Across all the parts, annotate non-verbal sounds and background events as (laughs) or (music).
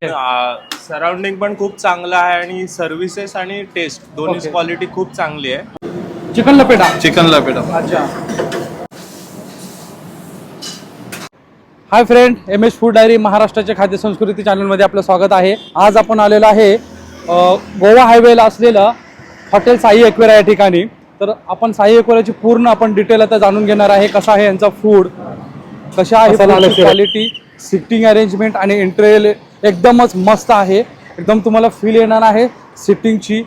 (laughs) Surrounding पण खूप चांगलं आहे आणि सर्व्हिसेस आणि टेस्ट दोन्ही Okay. क्वालिटी खूप चांगली आहे. चिकन लपेटा चिकन लपेटा अच्छा. Hi friend M S food diary महाराष्ट्राच्या खाद्य संस्कृती चॅनलमध्ये आपलं स्वागत आहे. आज आपण आलेलो आहे अ, गोवा हायवेला असलेलं हॉटेल साई एक्वेरा या ठिकाणी. तर आपण साई एक्वेराची पूर्ण आपण डिटेल आता जाणून घेणार आहे कसं आहे यांचा फूड कशा आहे क्वालिटी सिटिंग अरेंजमेंट आणि इंटरेल एकदमच मस्त आहे. एकदम तुम्हाला फील येणार आहे. सिटिंगची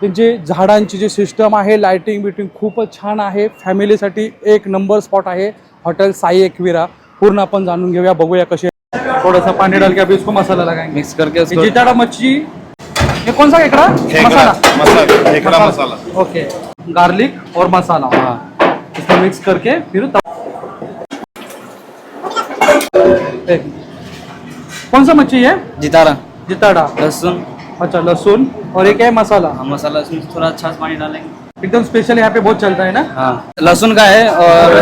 त्यांची झाडांची जी सिस्टम आहे लाइटिंग बिटिंग खूपच छान आहे. फॅमिलीसाठी एक नंबर स्पॉट आहे हॉटेल साई एकविरा. पूर्ण आपण जाणून घेऊया बघूया कसे थोड़ा सा पानी डाल के अभी इसको मसाला लगाएंगे मिक्स करके उसको जिताड़ा मच्छी. ये कौन सा केकड़ा मसाला. खेकड़ा मसाला. ओके. गार्लिक और मसाला. हाँ. इसको मिक्स करके फिर कौन सा मच्छी है? जितारा। जिताड़ा लहसुन। अच्छा लहसुन। और एक है मसाला। हाँ, मसाला इसमें थोड़ा अच्छा पानी डालेंगे। एकदम स्पेशल यहाँ पे बहुत चलता है ना? हाँ लहसुन का है और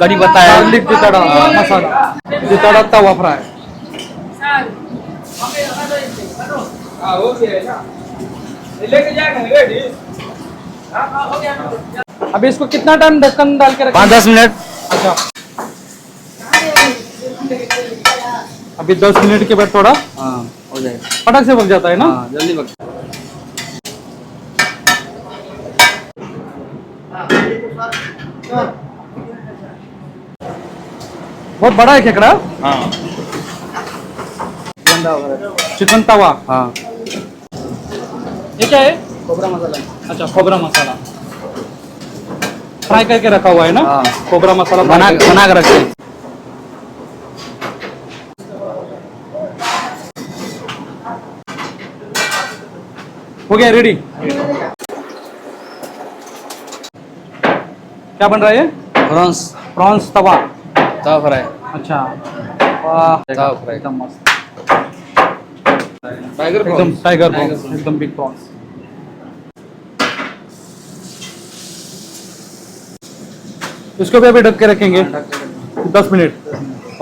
कड़ी पत्ता है। गार्लिक जिताड़ा मसाला। जिताड़ा तवा फ्राई। अभी इसको कितना टाइम ढक्कन डाल के रखें? पाँच दस मिनट। अच्छा। अभी दस मिनट के बाद थोड़ा हाँ हो जाएगा। फटक से पक जाता है ना? हाँ जल्दी पक बहुत बड़ा है खेकड़ा? हाँ। चिकन तवा हाँ। ये क्या है? खोबरा मसाला। अच्छा खोबरा मसाला। फ्राई करके रखा हुआ है ना? हाँ। खोबरा मसाला बना। बना कर रखते गया रेडी क्या बन रहा है प्रॉन्स। प्रॉन्स तवा। तवा फ्राई। अच्छा। तवा फ्राई। एकदम मस्त। टाइगर एकदम टाइगर प्रॉन्स एकदम बिग प्रॉन्स इसको भी अभी ढक के रखेंगे। दस मिनट।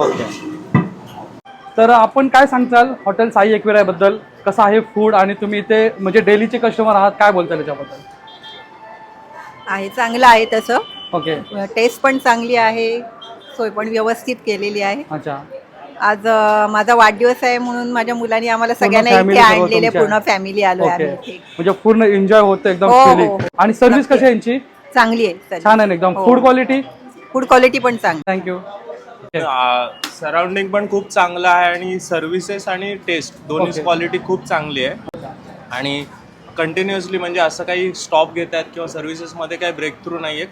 ओके तर आपण काय सांगताल हॉटेल साई एकविरा बद्दल कसं आहे फूड आणि तुम्ही इथे म्हणजे डेलीचे कस्टमर आहात काय बोलताल याच्याबद्दल? आहे चांगलं आहे तसं. ओके. टेस्ट पण चांगली आहे सोय पण व्यवस्थित केलेली आहे. अच्छा. आज अ, माझा वाढदिवस आहे म्हणून माझ्या मुलांनी आम्हाला पूर्ण सगळ्यांना family इथे सर्व आणलेले तुमच्या- पूर्ण फॅमिली आलो ओके. आम्ही इथे. म्हणजे पूर्ण एन्जॉय होतं एकदम हो, हो, feeling. आणि सर्व्हिस. कशी आहे यांची? चांगली आहे छान आहे ना एकदम. हो. फूड क्वालिटी फूड क्वालिटी पण चांगली. थँक्यू (laughs) सराउंडिंग पण खूप चांगलं आहे आणि सर्व्हिसेस आणि टेस्ट दोन्ही. क्वालिटी खूप चांगली आहे. आणि कंटिन्युअसली म्हणजे असं काही स्टॉप घेत आहेत किंवा सर्व्हिसेस मध्ये काही ब्रेक थ्रू नाहीये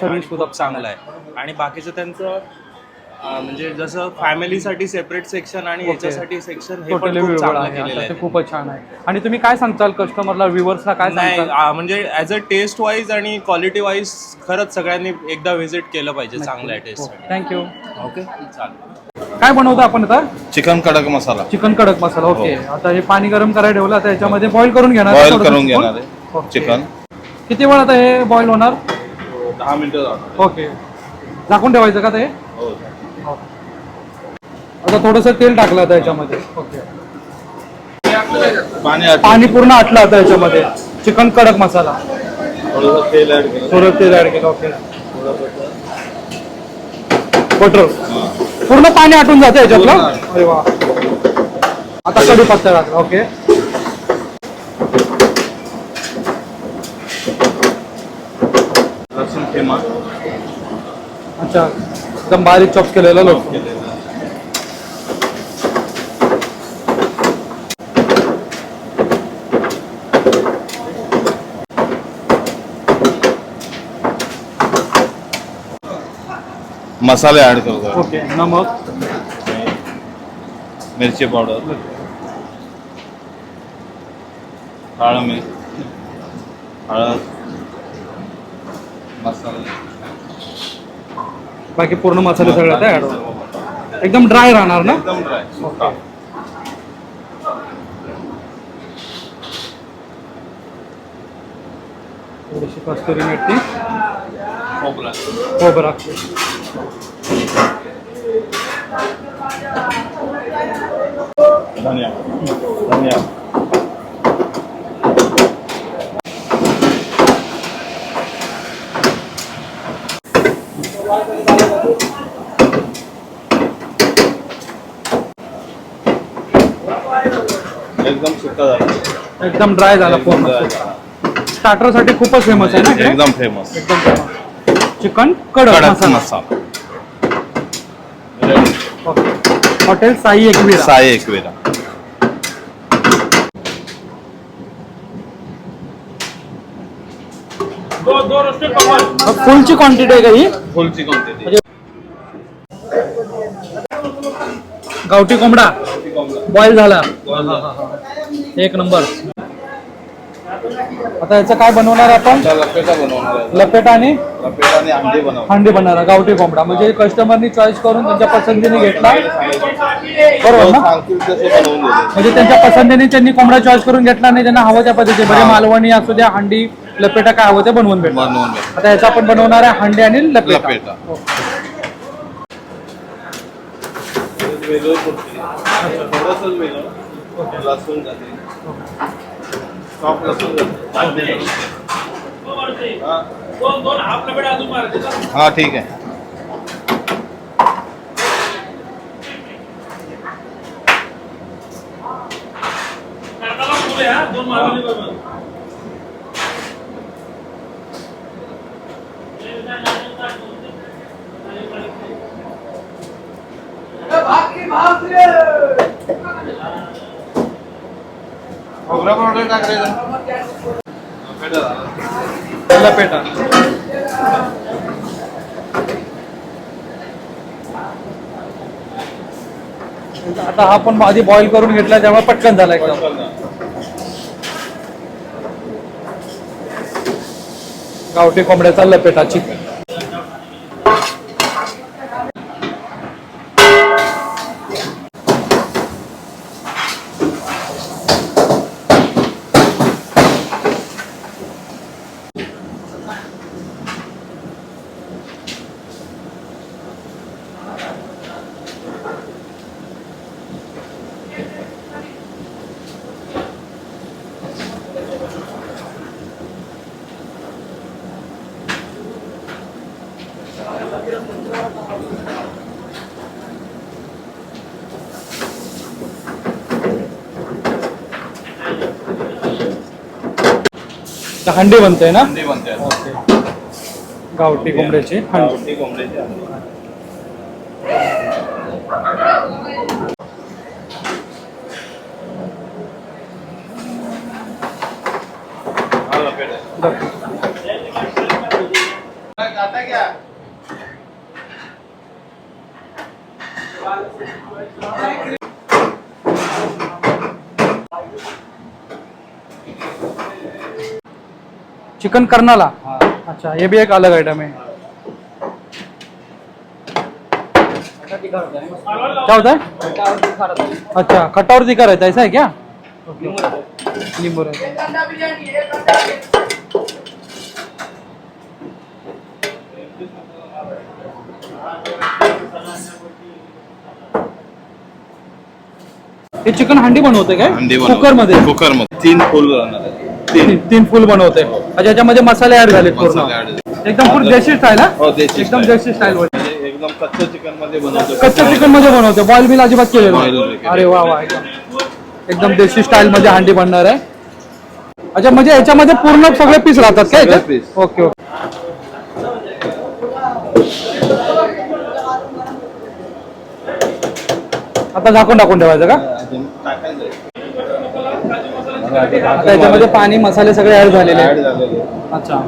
service सुद्धा खूप चांगलं आहे. आणि बाकीचं त्यांचं म्हणजे जसं फॅमिलीसाठी सेपरेट सेक्शन आणि. याच्यासाठी सेक्शन हे टोटली पण खूप चांगलं केलेलं आहे. खूपच छान आहे. आणि तुम्ही काय सांगताल कस्टमरला व्ह्युअर्सला काय नाही आ, म्हणजे ऍज अ टेस्ट वाईज आणि क्वालिटी वाईज खरंच सगळ्यांनी एकदा व्हिजिट केलं पाहिजे चांगलं आहे टेस्ट थँक्यू ओके चालेल. काय बनवता आपण आता? चिकन कडक मसाला. चिकन कडक मसाला ओके. आता हे पाणी गरम करायला ठेवलं आता याच्यामध्ये बॉईल करून घेणार बॉईल थोडंसं करून? घेणार आहे. चिकन. किती वेळ आता हे बॉईल होणार? दहा मिनिटं ओके. झाकून ठेवायचं का ते? हो. आता थोडंसं तेल टाकलं आता याच्यामध्ये. ओके. पाणी पूर्ण आटलं आता याच्यामध्ये. चिकन कडक मसाला. थोडंसं तेल ऍड केलं. थोडं तेल ऍड केलं ओके. बटर. पूर्ण पाणी आटून जातं याच्यातलं. अरे वा. आता कढीपत्ता टाकला ओके. लसूण अच्छा. एकदम बारीक चॉप केलेलं लोक मसाले ऍड करतो ओके नमक. मिरची पावडर काळं मीठ हळद मसाले. बाकी पूर्ण मसाले सगळे आता ऍड एकदम ड्राय राहणार ना? एकदम ड्राय ओके. थोडीशी कस्तुरी मेथी. खोबरा खोबरा धनिया धनिया एकदम सुका झाला एकदम ड्राय झाला पूर्ण. dry झाला. स्टार्टरसाठी खूपच फेमस आहे ना इकडे? एकदम फेमस एकदम फेमस चिकन कडक कडक मसाला. मसाला. ओके. हॉटेल साई एकविरा. साय एकवेरा. फुलची क्वांटिटी आहे का ही? फुलची क्वांटिटी गावठी कोंबडा. बॉईल झाला. एक नंबर. आता याचं काय बनवणार आपण? लपेटा बनवणार आहे. लपेट आणि? लपेटा आणि अंडी बनवणार. हांडी बनवणार गावठी कोंबडा. म्हणजे कस्टमरनी चॉईस करून त्यांच्या पसंतीने घेतला. बरोबर जो ना? सांगतील तसे बनवून देते म्हणजे त्यांच्या पसंतीने त्यांनी कोंबडा चॉईस करून घेतला नाही त्यांना हवं त्या पद्धतीने. बरे मालवणी असू द्या हंडी लपेटा काय हवं ते बनवून भेटणार बनवून देते आता याचा आपण बनवणार आहे हंडी आणि लपेटा. लपेटा. थोडंसं वेगळं. लसूण जाते हा ठीक आहे. खोबरा पावडर झाला. लपेटा आता हा पण आधी बॉईल करून घेतला त्यामुळे पटकन झाला एकदम गावठी कोंबड्याचा लपेटा चिकन तर हंडी बनते ना अंडी बनते आता. गावठी कोंबड्याची हंडी गावठी कोंबड्याची. चिकन करनाला? अच्छा ये भी एक अलग आइटम है क्या होता है अच्छा खट्टा और तीखा रहता है ऐसा है क्या नींबू रहता है हे चिकन हंडी बनवते काय? अंडी कुकरमध्ये कुकरमध्ये तीन फुल राहणार आहे. तीन. तीन तीन फुल बनवते अच्छा याच्यामध्ये मसाले ऍड पूर्ण. add झाले. एकदम पूर्ण देशी स्टाईल हो, देशी एकदम style. देशी स्टाईल म्हणजे एकदम कच्चं चिकनमध्ये बनवतो कच्च्या चिकनमध्ये बनवते बॉईल बिल अजिबात केलेलं Boil नाही. बिल केलेलं. अरे वा वा एकदम. एकदम देशी स्टाईल मध्ये हंडी बनणार आहे. अच्छा म्हणजे याच्यामध्ये पूर्ण सगळे पीस राहतात का सगळे याच्यात? piece. ओके ओके आता झाकून टाकून ठेवायचं का? टाकायचं आता याच्यामध्ये पाणी मसाले सगळे ऍड झालेले अच्छा.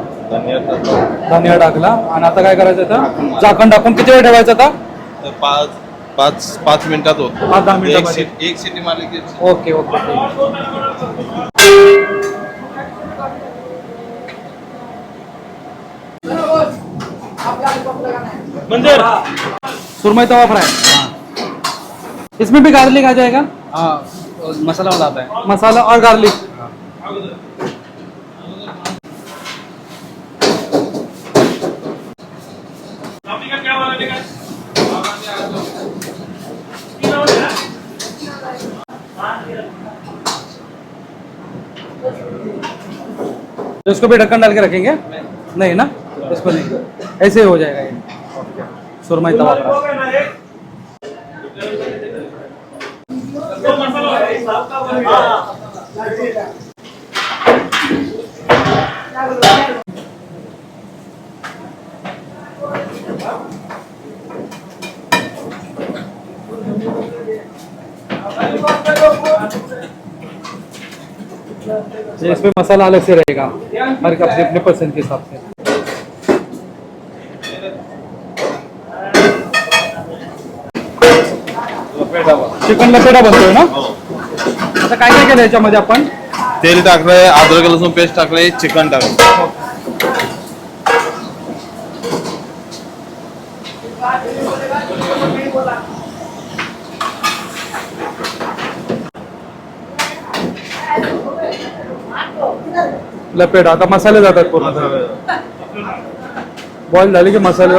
धनिया टाकला. आणि आता काय करायचं आता झाकण टाकून किती वेळ ठेवायचं आता? तर पाच पाच पाच मिनिटात होतो. पाच दहा. सीट एक सिटी मारली की ओके ओके सुरमई तवा फ्राई इसमें भी गार्लिक आ जाएगा? मसाला वाला है। मसाला और गार्लिक। तो इसको भी ढक्कन डाल के रखेंगे? नहीं। ना? इसको नहीं। ऐसे हो जाएगा ये। सुरमई तवा ये इसमें मसाला अलग से रहेगा। हर एक अपने अपने पसंद के हिसाब से। चिकन लपेटा बनतोय ना? आता काय काय केलं याच्यामध्ये आपण? तेल टाकलंय अद्रक लसूण पेस्ट टाकलंय चिकन टाकलंय. लपेटा. आता मसाले जातात पूर्ण. बॉईल झाले की मसाले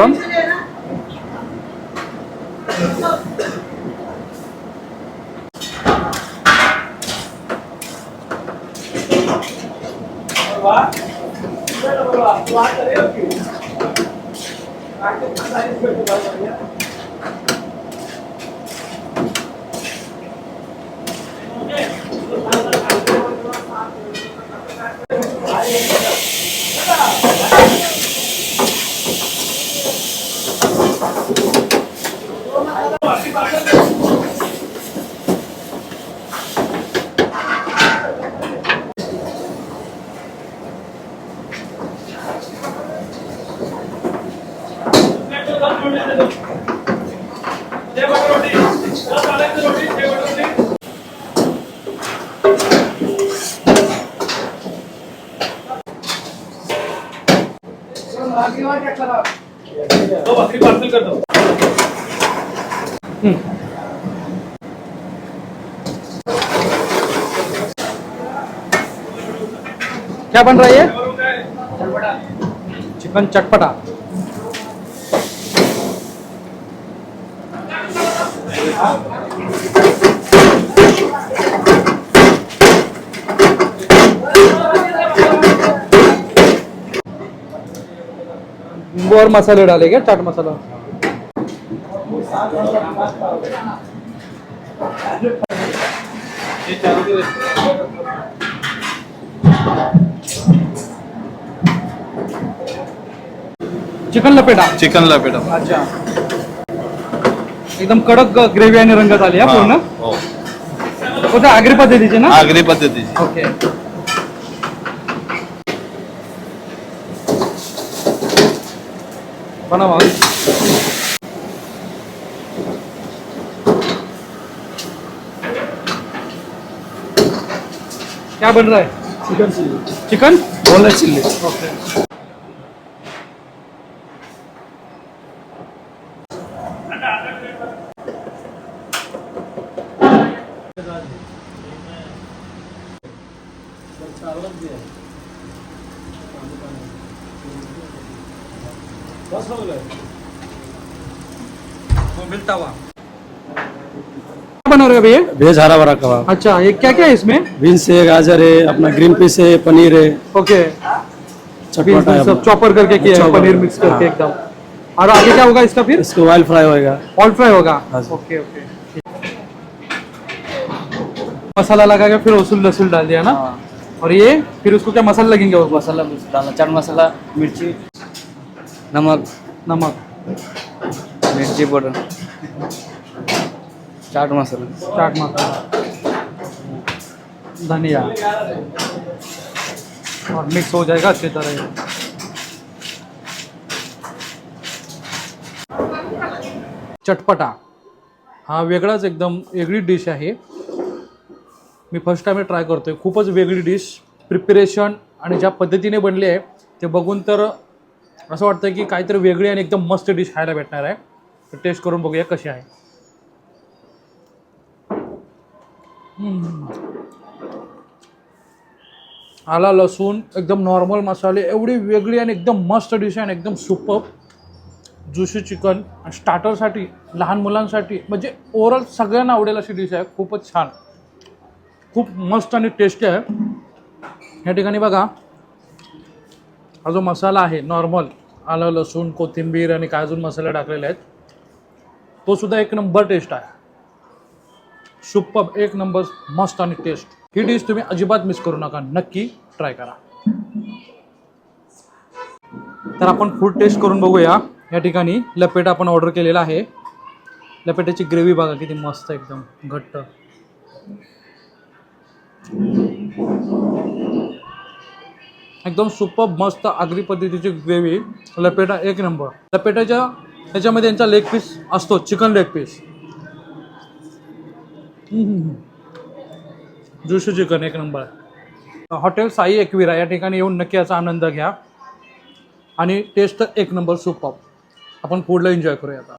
लावून क्या बन रहा है ये? चिकन चटपटा। और मसाले डालेंगे चाट मसाला। चिकन लपेटा। चिकन लपेटा। अच्छा। एकदम कडक ग्रेव्ही आणि रंगात आली हा पूर्ण? हो. होते आगरी पद्धतीचे ना? आगरी पद्धतीची. ओके. बनवा क्या बन रहा है? चिकन चिल्ली चिकन बोला चिल्ली ओके मिलता हुआ। बना रहे हो भैया वेज हरा भरा कबाब। अच्छा ये क्या क्या है इसमें? बीन्स है गाजर है अपना ग्रीन पीस है पनीर है। ओके। सब चॉपर करके किया है पनीर मिक्स करके हाँ। एकदम। और आगे क्या होगा इसका फिर? इसको ऑयल फ्राई होएगा। ऑल फ्राई होगा? हाँ ओके ओके मसाला लगा के फिर उसूल लसूल डाल दिया ना? और ये फिर उसको क्या मसाला लगेंगे वो? मसाला डालना चाट मसाला मिर्ची नमक। नमक। मिर्ची पाउडर चाट मसाला। चाट मसाला। धनिया। और मिक्स हो जाएगा अच्छी तरह। चटपटा. हा वेगळाच एकदम वेगळी डिश आहे. मी फर्स्ट टाइम ट्राय करतोय. खूपच वेगळी डिश प्रिपरेशन आणि ज्या पद्धतीने बनली आहे ते बघून तर असं वाटतं की काहीतरी वेगळी आणि एकदम मस्त डिश खायला भेटणार आहे. तर टेस्ट करून बघूया कशी आहे. आला लसूण एकदम नॉर्मल मसाले एवढी वेगळी आणि एकदम मस्त डिश आहे आणि एकदम सुपर जुशी चिकन आणि स्टार्टरसाठी लहान मुलांसाठी म्हणजे ओव्हरऑल सगळ्यांना आवडेल अशी डिश आहे. खूपच छान. खूप मस्त आणि टेस्टी आहे. या ठिकाणी बघा हा जो मसाला आहे नॉर्मल आलं लसूण कोथिंबीर आणि काय अजून मसाले टाकलेले आहेत तो सुद्धा एक नंबर टेस्ट आहे. सुप्पब एक नंबर मस्त आणि टेस्ट ही डिश तुम्ही अजिबात मिस करू नका. नक्की ट्राय करा. तर आपण फूड टेस्ट करून बघूया. या ठिकाणी लपेट आपण ऑर्डर केलेला आहे. लपेट्याची ग्रेव्ही बघा किती मस्त एकदम घट्ट. एकदम सुपर मस्त आगरी पद्धतीची ग्रेव्ही. लपेटा एक नंबर. लपेटाच्या त्याच्यामध्ये यांचा लेग पीस असतो chicken leg piece juicy chicken एक नंबर. हॉटेल साई एकविरा या ठिकाणी येऊन नक्की याचा आनंद घ्या. आणि टेस्ट एक नंबर सुपर आपण फूडला एन्जॉय करूया आता.